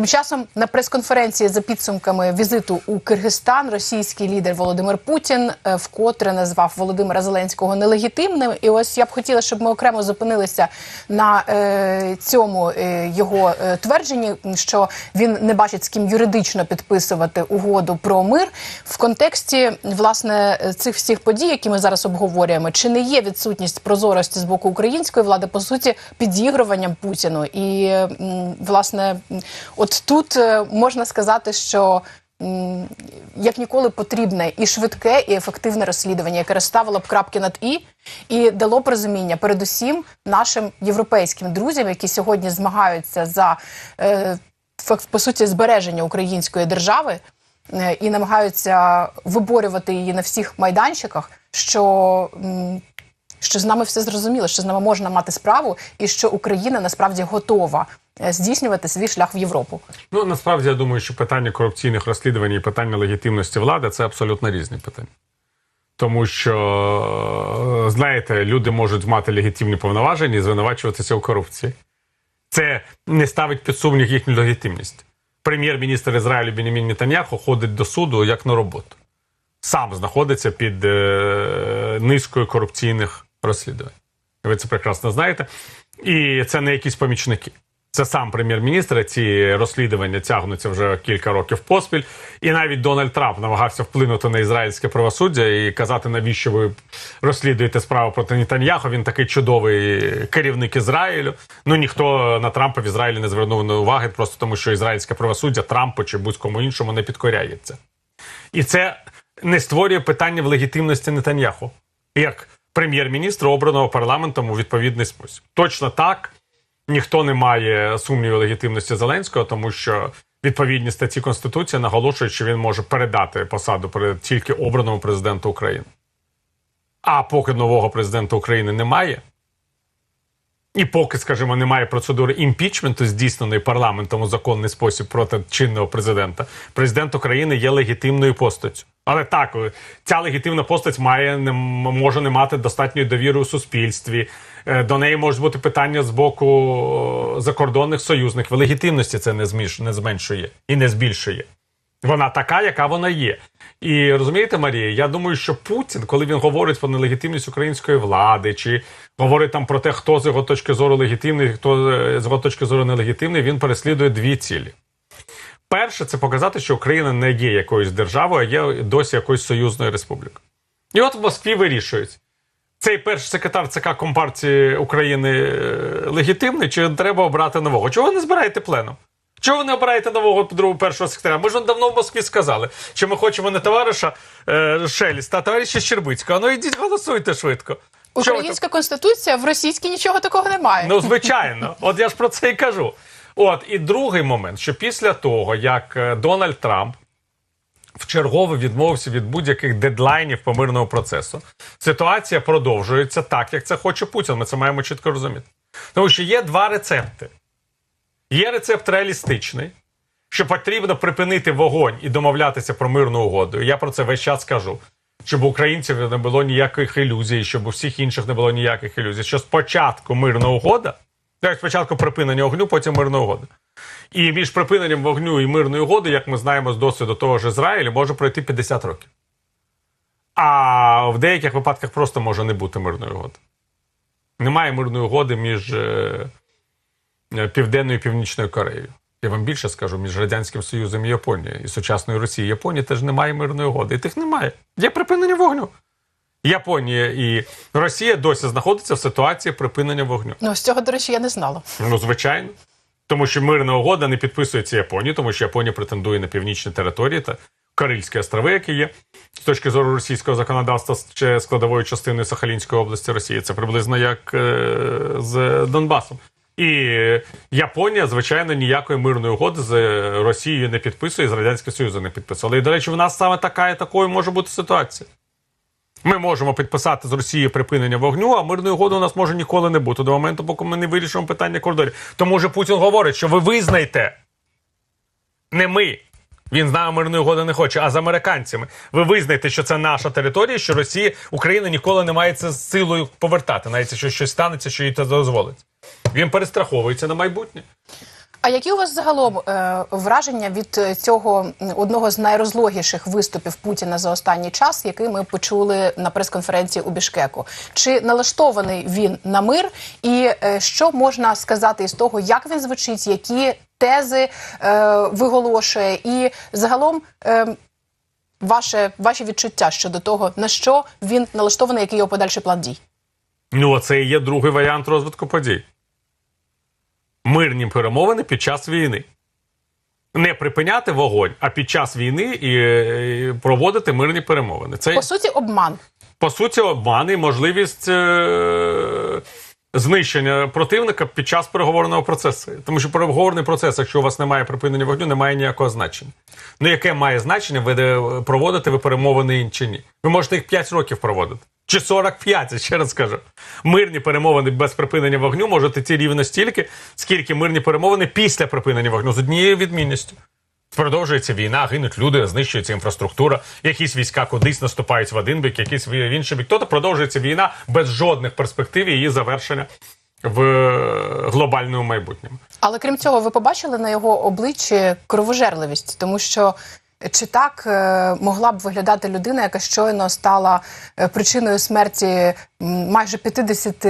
Тим часом на прес-конференції за підсумками візиту у Киргизстан російський лідер Володимир Путін е, вкотре назвав Володимира Зеленського нелегітимним. І ось я б хотіла, щоб ми окремо зупинилися на е, цьому е, його е, твердженні, що він не бачить з ким юридично підписувати угоду про мир в контексті власне цих всіх подій, які ми зараз обговорюємо. Чи не є відсутність прозорості з боку української влади по суті підігруванням Путіну? І м, власне, м, от тут е, можна сказати, що. Як ніколи потрібне і швидке, і ефективне розслідування, яке розставило б крапки над і, і дало б розуміння, передусім нашим європейським друзям, які сьогодні змагаються за е, по суті збереження української держави е, і намагаються виборювати її на всіх майданчиках, що, що з нами все зрозуміло, що з нами можна мати справу, і що Україна насправді готова е, здійснювати свій шлях в Європу. Ну насправді я думаю, що питання корупційних розслідувань і питання легітимності влади це абсолютно різні питання. Тому що, е, знаєте, люди можуть мати легітимні повноваження і звинувачуватися у корупції. Це не ставить під сумнів їхню легітимність. Прем'єр-міністр Ізраїлю Бенімін Нетаньяху ходить до суду як на роботу. Сам знаходиться під е, низкою корупційних розслідувань. Ви це прекрасно знаєте. І це не якісь помічники. Це сам прем'єр-міністр. Ці розслідування тягнуться вже кілька років поспіль. І навіть Дональд Трамп намагався вплинути на ізраїльське правосуддя і казати, навіщо ви розслідуєте справу проти Нетаньяху. Він такий чудовий керівник Ізраїлю. Ну ніхто на Трампа в Ізраїлі не звернув на уваги, просто тому що ізраїльське правосуддя Трампу чи будь-кому іншому не підкоряється. І це не створює питання в легітимності Нетаньяху як прем'єр-міністра, обраного парламентом у відповідний спосіб. Точно так ніхто не має сумніву легітимності Зеленського, тому що відповідні статті Конституції наголошують, що він може передати посаду тільки обраному президенту України. А поки нового президента України немає, і поки, скажімо, немає процедури імпічменту, здійсненої парламентом у законний спосіб проти чинного президента, президент України є легітимною постаттю. Але так, е, ця легітимна постать має не може не мати достатньої довіри у суспільстві. Е, До неї можуть бути питання з боку е, закордонних союзників. Легітимності це не зміш, не зменшує і не збільшує. Вона така, яка вона є. І розумієте, Марія, я думаю, що Путін, коли він говорить про нелегітимність української влади, чи говорить там про те, хто з його точки зору легітимний, хто з його точки зору нелегітимний, він переслідує дві цілі. Перше, це показати, що Україна не є якоюсь державою, а є досі якоюсь союзною республікою. І от в Москві вирішують. Цей перший секретар ЦК Компартії України е, легітимний, чи треба обрати нового? Чого ви не збираєте пленум? Чого ви не обираєте нового другого першого секретаря? Ми ж вам давно в Москві сказали, що ми хочемо не товариша е, Шеліста, а товариша Щербицького. Ну ідіть голосуйте швидко. Українська конституція в російській нічого такого немає. Ну, звичайно, от я ж про це і кажу. От і другий момент, що після того, як е, Дональд Трамп вчергове відмовився від будь-яких дедлайнів по мирному процесу, ситуація продовжується так, як це хоче Путін. Ми це маємо чітко розуміти. Тому що є два рецепти. Є рецепт реалістичний, що потрібно припинити вогонь і домовлятися про мирну угоду. Я про це весь час кажу. Щоб у українців не було ніяких ілюзій, щоб у всіх інших не було ніяких ілюзій. Що спочатку мирна угода, так, спочатку припинення вогню, потім мирна угода. І між припиненням вогню і мирною угодою, як ми знаємо з досвіду того ж Ізраїлю, може пройти 50 років. А в деяких випадках просто може не бути мирної угоди. Немає мирної угоди між е, е, Південною і Північною Кореєю. Я вам більше скажу, між Радянським Союзом і Японією і сучасною Росією. Японії теж немає мирної угоди. І тих немає. Є припинення вогню. Японія і Росія досі знаходяться в ситуації припинення вогню. Ну з цього, до речі, я не знала. Ну, звичайно. Тому що мирна угода не підписується Японією, тому що Японія претендує на північні території та Карильські острови, які є з точки зору російського законодавства ще складовою частиною Сахалінської області Росії. Це приблизно як е, з Донбасом. І Японія, звичайно, ніякої мирної угоди з Росією не підписує, і з Радянським Союзом не підписувала. І, до речі, в нас саме така і такою може бути ситуація. Ми можемо підписати з Росією припинення вогню, а мирної угоди у нас може ніколи не бути до моменту, поки ми не вирішимо питання кордонів. Тому вже Путін говорить, що ви визнаєте, не ми. Він з нами мирної угоди не хоче, а з американцями. Ви визнаєте, що це наша територія, що Росія, Україна ніколи не має це з силою повертати, навіть якщо щось станеться, що їй це дозволить. Він перестраховується на майбутнє. А які у вас загалом е, враження від е, цього одного з найрозлогіших виступів Путіна за останній час, який ми почули на прес-конференції у Бішкеку? Чи налаштований він на мир? І е, що можна сказати із того, як він звучить, які тези е, виголошує, і загалом е, ваше, ваші відчуття щодо того, на що він налаштований, який його подальший план дій? Ну, оце і є другий варіант розвитку подій. Мирні перемовини під час війни. Не припиняти вогонь, а під час війни і, і проводити мирні перемовини. Це По суті, обман. по суті, обман і можливість е- знищення противника під час переговорного процесу. Тому що переговорний процес, якщо у вас немає припинення вогню, не має ніякого значення. Ну, яке має значення, ви проводите ви перемовини чи ні? Ви можете їх 5 років проводити. Чи 45, я ще раз скажу. Мирні перемовини без припинення вогню можуть йти рівно стільки, скільки мирні перемовини після припинення вогню з однією відмінністю. Продовжується війна, гинуть люди, знищується інфраструктура, якісь війська кудись наступають в один бік, якісь в інший бік. Тобто продовжується війна без жодних перспектив її завершення в е, глобальному майбутньому. Але крім цього, ви побачили на його обличчі кровожерливість, тому що чи так е, могла б виглядати людина, яка щойно стала е, причиною смерті майже 50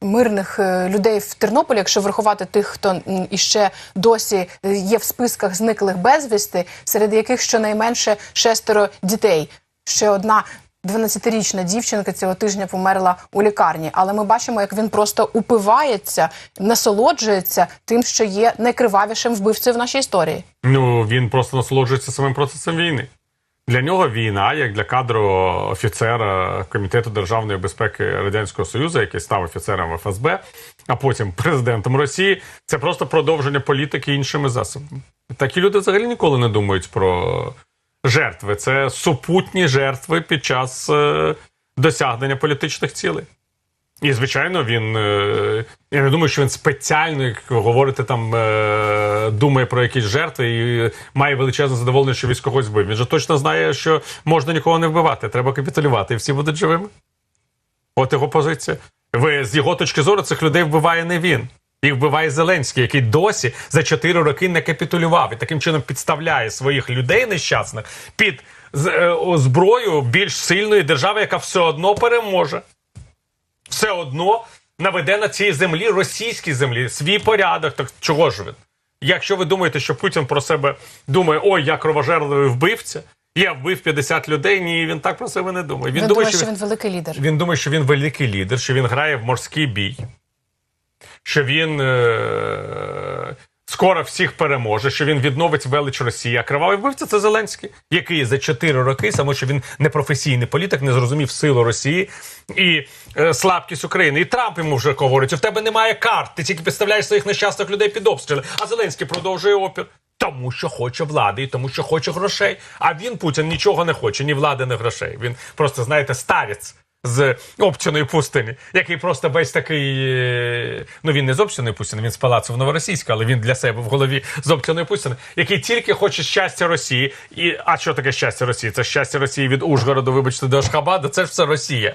мирних е, людей в Тернополі, якщо врахувати тих, хто іще досі є в списках зниклих безвісти, серед яких щонайменше шестеро дітей. Ще одна 12-річна дівчинка цього тижня померла у лікарні, але ми бачимо, як він просто упивається, насолоджується тим, що є найкривавішим вбивцею в нашій історії. Ну він просто насолоджується самим процесом війни. Для нього війна, як для кадрового офіцера Комітету державної безпеки Радянського Союзу, який став офіцером ФСБ, а потім президентом Росії, це просто продовження політики іншими засобами. Такі люди взагалі ніколи не думають про жертви. Це супутні жертви під час е, досягнення політичних цілей. І, звичайно, він. е, Я не думаю, що він спеціально, як ви говорите, там е, думає про якісь жертви і має величезне задоволення, що когось збив. Він же точно знає, що можна нікого не вбивати, треба капітулювати, і всі будуть живими. От його позиція. Ви з його точки зору цих людей вбиває не він. Їх вбиває Зеленський, який досі за 4 роки не капітулював і таким чином підставляє своїх людей нещасних під е, зброю більш сильної держави, яка все одно переможе все одно наведе на цій землі, російській землі, свій порядок. Так чого ж він? Якщо ви думаєте, що Путін про себе думає, ой, я кровожерливий вбивця, я вбив 50 людей, ні, він так про себе не думає. Він, думає, що він великий лідер. він думає, що він великий лідер, що він грає в морський бій, що він е- скоро всіх переможе, що він відновить велич Росії. А кривавий вбивця це Зеленський, який за 4 роки, саме що він не професійний політик, не зрозумів силу Росії і е- слабкість України. І Трамп йому вже говорить: у тебе немає карт, ти тільки підставляєш своїх нещасних людей під обстріли. А Зеленський продовжує опір. Тому що хоче влади і тому, що хоче грошей. А він Путін нічого не хоче, ні влади, ні грошей. Він просто, знаєте, старець з обченої пустині, який просто весь такий. е, Ну він не з обченої пустини, він з палацу в Новоросійську, але він для себе в голові з обченої пустини, який тільки хоче щастя Росії. І а що таке щастя Росії? Це щастя Росії від Ужгороду, вибачте, до Ашхабада. Це ж все Росія.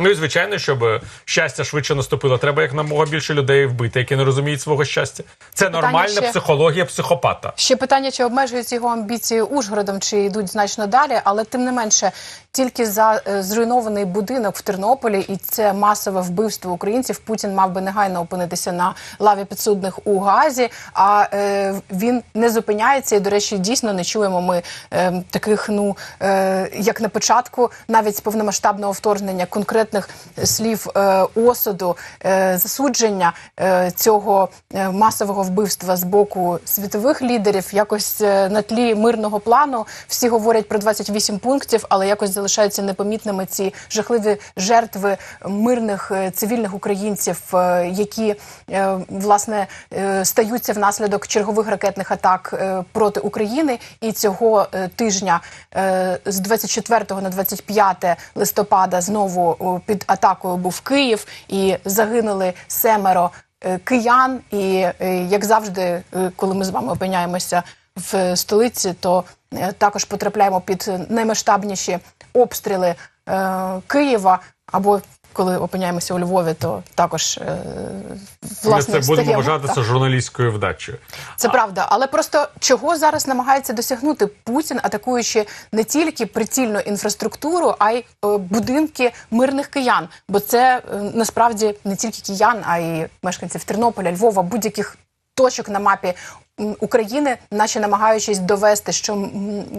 Ну і звичайно, щоб щастя швидше наступило, треба як намога більше людей вбити, які не розуміють свого щастя. Це нормальна ще- психологія психопата. Ще питання, чи обмежуються його амбіції Ужгородом, чи йдуть значно далі, але тим не менше, тільки за е, зруйнований будинок в Тернополі і це масове вбивство українців. Путін мав би негайно опинитися на лаві підсудних у Газі. А е, він не зупиняється. І, до речі, дійсно не чуємо ми е, таких, ну е, як на початку, навіть з повномасштабного вторгнення конкретних слів е, осуду, е, засудження е, цього е, масового вбивства з боку світових лідерів. Якось е, на тлі мирного плану всі говорять про 28 пунктів, але якось залишаються непомітними ці жахливі жертви мирних е, цивільних українців, е, які е, власне е, стаються внаслідок чергових ракетних атак е, проти України. І цього е, тижня е, з 24 на 25 листопада знову під атакою був Київ і загинули семеро е, киян. І е, як завжди, е, коли ми з вами опиняємося в столиці, то також потрапляємо під наймасштабніші обстріли Києва або коли опиняємося у Львові, то також е, власне Ми це будемо стаємо, вважати так. журналістською вдачею. Це правда, але просто чого зараз намагається досягнути Путін, атакуючи не тільки прицільну інфраструктуру, а й е, будинки мирних киян. Бо це е, насправді не тільки киян, а й мешканців Тернополя, Львова, будь-яких точок на мапі. України, наче намагаючись довести, що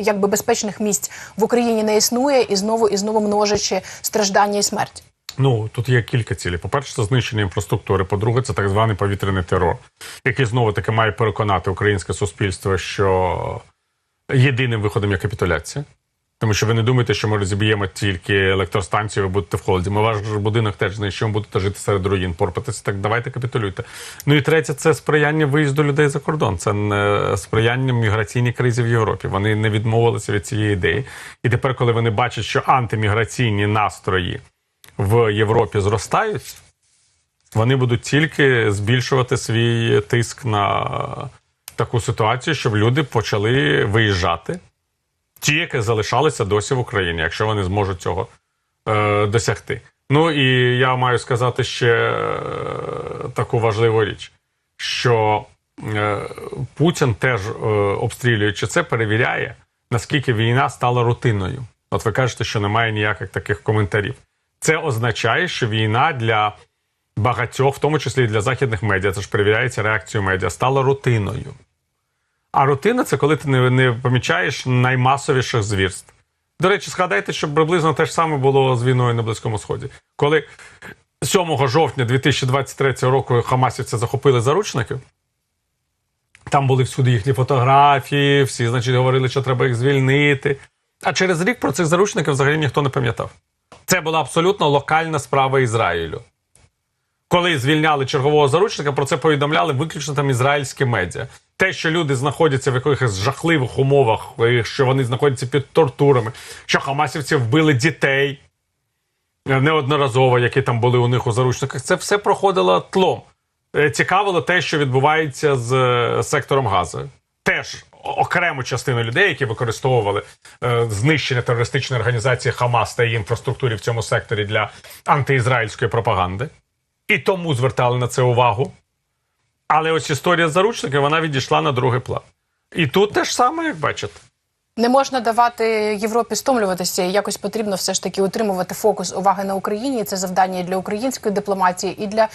якби безпечних місць в Україні не існує, і знову і знову множачи страждання і смерть. Ну тут є кілька цілей. По-перше, це знищення інфраструктури. По-друге, це так званий повітряний терор, який знову таки має переконати українське суспільство, що єдиним виходом є капітуляція. Тому що ви не думаєте, що ми розіб'ємо тільки електростанцію, ви будете в холоді. Ми ваш будинок теж знищимо, будете жити серед руїн, порпатися. Так давайте капітулюйте. Ну і третє, це сприяння виїзду людей за кордон. Це сприяння міграційній кризі в Європі. Вони не відмовилися від цієї ідеї. І тепер, коли вони бачать, що антиміграційні настрої в Європі зростають, вони будуть тільки збільшувати свій тиск на таку ситуацію, щоб люди почали виїжджати. Ті, які залишалися досі в Україні, якщо вони зможуть цього е, досягти. Ну і я маю сказати ще е, таку важливу річ, що е, Путін теж е, обстрілюючи це, перевіряє, наскільки війна стала рутинною. От ви кажете, що немає ніяких таких коментарів. Це означає, що війна для багатьох, в тому числі і для західних медіа, це ж перевіряється реакцією медіа, стала рутиною. А рутина це коли ти не, не помічаєш наймасовіших звірств. До речі, згадайте, що приблизно те ж саме було з війною на Близькому Сході. Коли 7 жовтня 2023 року Хамасівці захопили заручників, там були всюди їхні фотографії, всі, значить, говорили, що треба їх звільнити. А через рік про цих заручників взагалі ніхто не пам'ятав. Це була абсолютно локальна справа Ізраїлю. Коли звільняли чергового заручника, про це повідомляли виключно там ізраїльські медіа. Те, що люди знаходяться в якихось жахливих умовах, що вони знаходяться під тортурами, що хамасівці вбили дітей е, неодноразово, які там були у них у заручниках, це все проходило тлом. Е, Цікавило те, що відбувається з е, сектором Гази. Теж окрему частину людей, які використовували е, знищення терористичної організації Хамас та її інфраструктурі в цьому секторі для антиізраїльської пропаганди. І тому звертали на це увагу. Але ось історія з вона відійшла на другий план. І тут те ж саме, як бачите. Не можна давати Європі стомлюватися. Якось потрібно все ж таки утримувати фокус уваги на Україні. Це завдання для української дипломатії, і для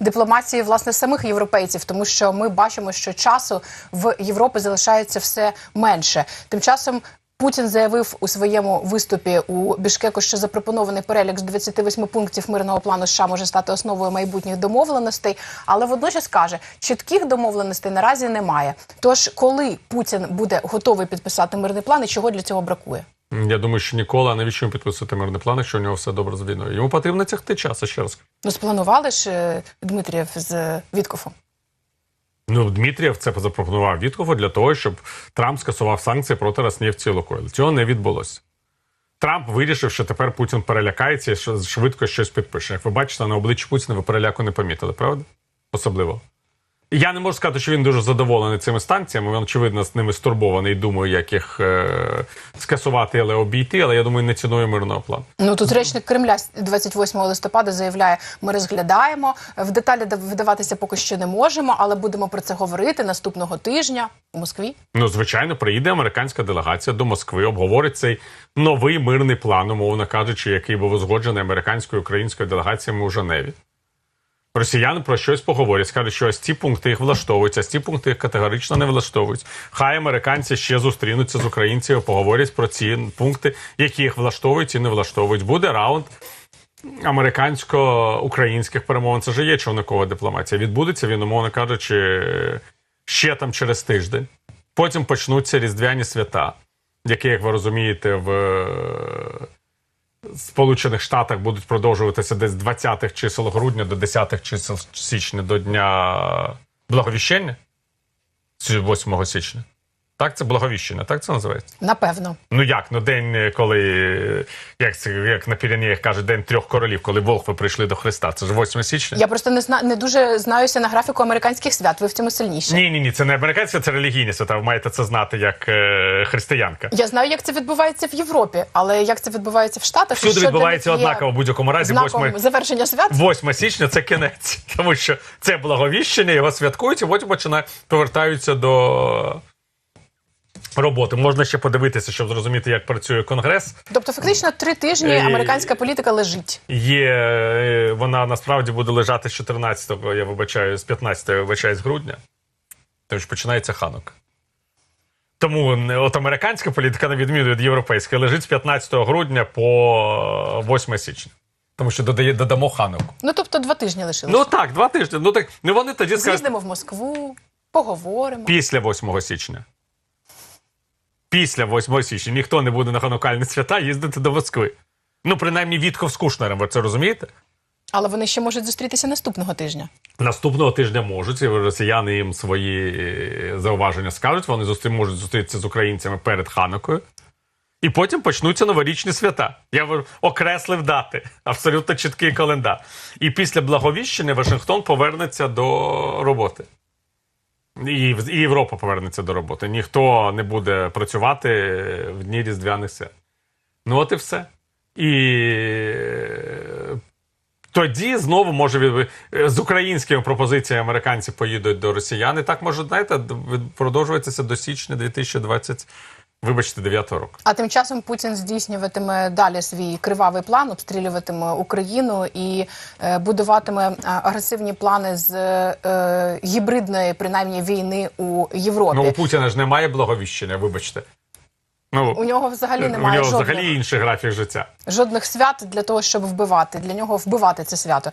дипломатії власне самих європейців, тому що ми бачимо, що часу в Європі залишається все менше. Тим часом. Путін заявив у своєму виступі у Бішкеку, що запропонований перелік з 28 пунктів мирного плану США може стати основою майбутніх домовленостей, але водночас каже, чітких домовленостей наразі немає. Тож, коли Путін буде готовий підписати мирний план, і чого для цього бракує? Я думаю, що ніколи, а навіщо йому підписувати мирний план, якщо у нього все добре з війною. Йому потрібно тягти час, я ще раз. Ну, спланували ж е, Дмитрієв з Віткофом. Ну, Дмитрієв це запропонував Віткофу для того, щоб Трамп скасував санкції проти Роснефті і Лукойл. Цього не відбулося. Трамп вирішив, що тепер Путін перелякається і швидко щось підпише. Як ви бачите, на обличчі Путіна ви переляку не помітили, правда? Особливо. Я не можу сказати, що він дуже задоволений цими станціями. Він, очевидно, з ними стурбований і думає, як їх е- скасувати, але обійти. Але я думаю, не цінує мирного плану. Ну тут речник Кремля 28 листопада заявляє: ми розглядаємо в деталі вдаватися поки що не можемо, але будемо про це говорити наступного тижня у Москві. Ну, звичайно, приїде американська делегація до Москви, обговорить цей новий мирний план, умовно кажучи, який був узгоджений американською українською делегаціями у Женеві. Росіяни про щось поговорять, скажуть, що ось ці пункти їх влаштовують, а ось ці пункти їх категорично не влаштовують. Хай американці ще зустрінуться з українцями, поговорять про ці пункти, які їх влаштовують і не влаштовують. Буде раунд американсько-українських перемовин. Це вже є човникова дипломатія. Відбудеться він, умовно кажучи, ще там через тиждень. Потім почнуться різдвяні свята, які, як ви розумієте, в Сполучених Штатах будуть продовжуватися десь з 20-х чисел грудня до 10-х чисел січня до Дня Благовіщення, 8 січня. Так, це благовіщення, так це називається. Напевно. Ну як? Ну день, е, коли е, як це як на Піренеях кажуть, день трьох королів, коли волхви прийшли до Христа. Це ж 8 січня. Я просто не зна не дуже знаюся на графіку американських свят. Ви в цьому сильніші. Ні, ні, ні, це не американське, це релігійне свята. Ви маєте це знати як е, християнка. Я знаю, як це відбувається в Європі, але як це відбувається в Штатах? Всюди що відбувається є однаково в будь-якому разі. знаком 8, завершення свят. 8 січня це кінець, тому що це благовіщення, його святкують, і потім починають повертаються до роботи. Можна ще подивитися, щоб зрозуміти, як працює конгрес. Тобто, фактично, три тижні Е, американська політика лежить. Є е, вона насправді буде лежати з 14-го, я вибачаю, з 15-го, вибачаю, з грудня. Тому що починається ханок. Тому от американська політика, на відміну від європейської, лежить з 15 грудня по 8 січня. Тому що додає, додамо ханок. Ну тобто, два тижні лишилося. Ну так, два тижні. Ну так ну вони тоді скажуть З'їздимо в Москву, поговоримо. після 8 січня. Після 8 січня ніхто не буде на ханукальні свята їздити до Москви. Ну, принаймні, Вітков з Кушнером, ви це розумієте? Але вони ще можуть зустрітися наступного тижня. Наступного тижня можуть, і росіяни їм свої е, зауваження скажуть. Вони зустрі можуть зустрітися з українцями перед Ханукою. І потім почнуться новорічні свята. Я окреслив дати, абсолютно чіткий календар. І після благовіщення Вашингтон повернеться до роботи. І, і Європа повернеться до роботи. Ніхто не буде працювати в дні різдвяних свят. Ну, от і все. І е, тоді знову може е, з українськими пропозиціями американці поїдуть до росіян. І так може, знаєте, продовжуватися до січня 2020, вибачте, 9 року. А тим часом Путін здійснюватиме далі свій кривавий план, обстрілюватиме Україну і е, будуватиме е, агресивні плани з е, гібридної, принаймні, війни у Європі. Ну, у Путіна ж немає благовіщення, вибачте. Ну, у нього взагалі у немає нього жодних, взагалі інший графік життя. жодних свят для того, щоб вбивати. Для нього вбивати це свято.